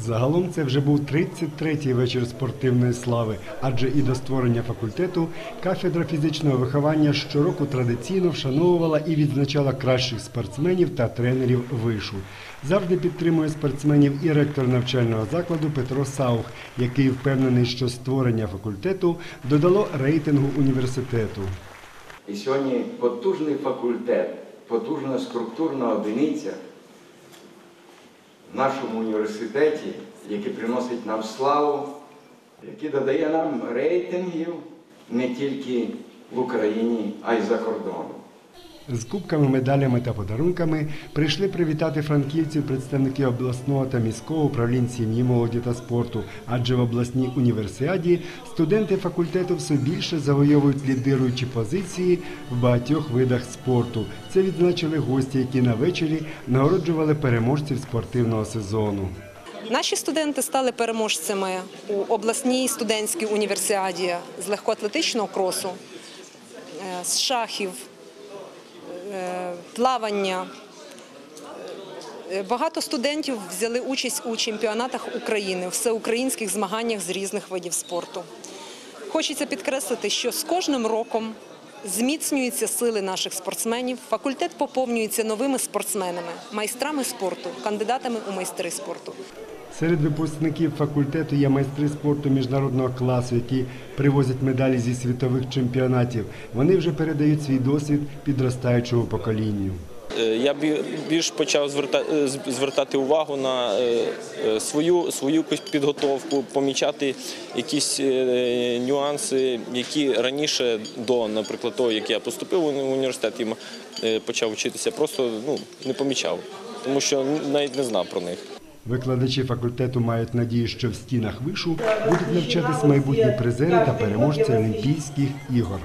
Загалом це вже був 33-й вечір спортивної слави, адже і до створення факультету кафедра фізичного виховання щороку традиційно вшановувала і відзначала кращих спортсменів та тренерів вишу. Завжди підтримує спортсменів і ректор навчального закладу Петро Саух, який впевнений, що створення факультету додало рейтингу університету. І сьогодні потужний факультет, потужна структурна одиниця в нашому університеті, який приносить нам славу, який додає нам рейтингів не тільки в Україні, а й за кордоном. З кубками, медалями та подарунками прийшли привітати франківців представники обласного та міського управлінь сім'ї, молоді та спорту. Адже в обласній універсіаді студенти факультету все більше завойовують лідируючі позиції в багатьох видах спорту. Це відзначили гості, які на вечорі нагороджували переможців спортивного сезону. Наші студенти стали переможцями у обласній студентській універсіаді з легкоатлетичного кросу, е, з шахів, плавання. Е, Багато студентів взяли участь у чемпіонатах України, всеукраїнських змаганнях з різних видів спорту. Хочеться підкреслити, що з кожним роком зміцнюються сили наших спортсменів. Факультет поповнюється новими спортсменами, майстрами спорту, кандидатами у майстри спорту. Серед випускників факультету є майстри спорту міжнародного класу, які привозять медалі зі світових чемпіонатів. Вони вже передають свій досвід підростаючому поколінню. Е, Я бі- більш почав зверта- е, звертати увагу на е, свою, свою підготовку, помічати якісь нюанси, які раніше до, наприклад, того, як я поступив в університет і почав вчитися, просто ну, не помічав, тому що навіть не знав про них. Викладачі факультету мають надію, що в стінах вишу будуть навчатись майбутні призери та переможці Олімпійських ігор.